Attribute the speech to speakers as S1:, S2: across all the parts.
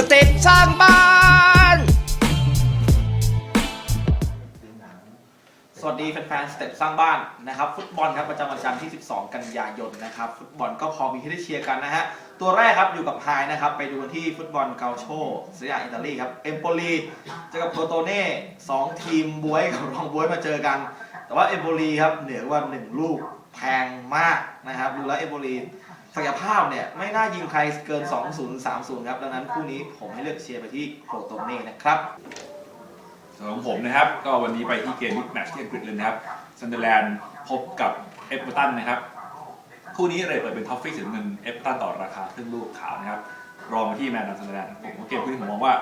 S1: สเต็ปสร้างบ้าน
S2: สวัสดีแฟนๆ สเต็ปสร้างบ้านนะครับฟุตบอลครับประจำวันจันทร์ที่ 12 กันยายนนะครับฟุตบอลก็พอมีให้ได้เชียร์กันนะฮะตัวแรกครับอยู่กับไฮนะครับไปดูที่ฟุตบอลเกาโชซีเรียอิตาลีครับเอมโปลีเจอกับโปโตเน่สองทีมบวยกับรองบวยมาเจอกัน แต่ว่าเอมโปลีครับเหนือกว่าหนึ่งลูก แพงมากนะครับดูแล้วเอมโปลีศักยภาพเนี่ยไม่น่ายิงใครเกิน 2-0 3-0 ครับ ดังนั้นคู่นี้ผมให้เลือกเชียร์ไปที่โปรโตเน่นะครับ
S3: สำหรับผมนะครับ ก็วันนี้ไปที่เกมบิ๊กแมตช์ที่อังกฤษเลยนะครับซันเดอร์แลนด์พบกับเอฟเวอร์ตันนะครับ คู่นี้เลยเปิดเป็นท็อฟฟี่สีน้ำเงินเอฟเวอร์ตันต่อราคาครึ่งลูกขาวนะครับ รองมาที่แมนนันซันเดอร์แลนด์ผมว่าเกมคู่นี้ผมมองว่า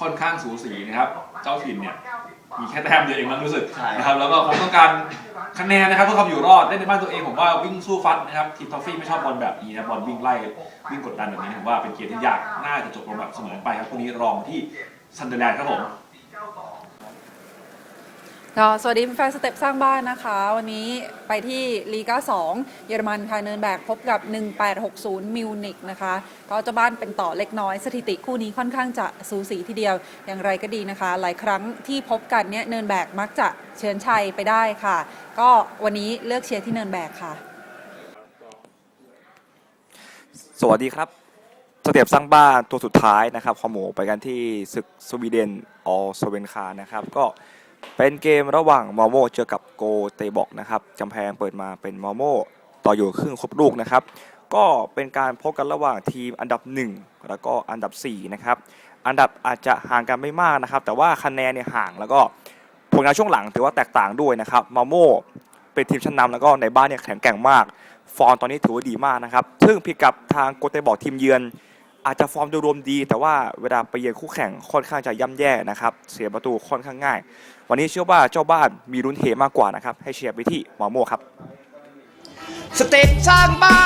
S3: ค่อนข้างสูสีนะครับ เจ้าถิ่นเนี่ยมีแค่แต้มเดียวเองมั้งรู้สึก
S2: ใช่
S3: นะครับแล้วก็คงต้องการ คะแนนนะครับเพื่อความอยู่รอดเล่นในบ้านตัวเองผมว่าวิ่งสู้ฟัดนะครับทีมทอฟฟี่ไม่ชอบบอลแบบนี้นะบอลวิ่งไล่วิ่งกดดันแบบนี้ผมว่าเป็นเกมที่ยากน่าจะจบลงแบบเสมอไปครับคู่นี้รองที่ซันเดอร์แลนด์ครับผม
S4: ก็สวัสดีแฟนสเต็ปสร้างบ้านนะคะ วันนี้ไปที่ลีกา2 เยอรมันค่ะเนินแบกพบกับ 1860 มิวนิกนะคะก็เจ้าบ้านเป็นต่อเล็กน้อยสถิติคู่นี้ค่อนข้างจะสูสีทีเดียว อย่างไรก็ดีนะคะ หลายครั้งที่พบกันเนี่ยเนินแบกมักจะเชิญชัยไปได้ค่ะ ก็วันนี้เลือกเชียร์ที่เนินแบกค่ะ
S5: สวัสดีครับสเต็ปสร้างบ้านตัวสุดท้ายนะครับขอหมูไปกันที่ศึกสวีเดนออสเวนคานะครับ ก็ เป็นเกมระหว่างมอโมเจอกับโกเตบอกนะครับกำแพงเปิดมาเป็นมอโมต่ออยู่ครึ่งครบลูกนะครับ ก็เป็นการพบกันระหว่างทีมอันดับ 1 แล้วก็อันดับ4นะครับอันดับอาจจะห่างกันไม่มากนะครับ แต่ว่าคะแนนเนี่ยห่างแล้วก็ผลงานช่วงหลังถือว่าแตกต่างด้วยนะครับมอโมเป็นทีมชั้นนำแล้วก็ในบ้านเนี่ยแข็งแกร่งมาก ฟอร์มตอนนี้ถือว่าดีมากนะครับ ซึ่งผิดกับทางโกเตบอกทีมเยือน อาจจะฟอร์มโดยรวมดี แต่ว่าเวลาไปเยือนคู่แข่งค่อนข้างจะย่ำแย่นะครับ เสียประตูค่อนข้างง่าย วันนี้เชื่อว่าเจ้าบ้านมีลุ้นเฮมากกว่านะครับ ให้เชียร์ไปที่หมอโมครับ
S1: สเต็ปสร้างบ้าน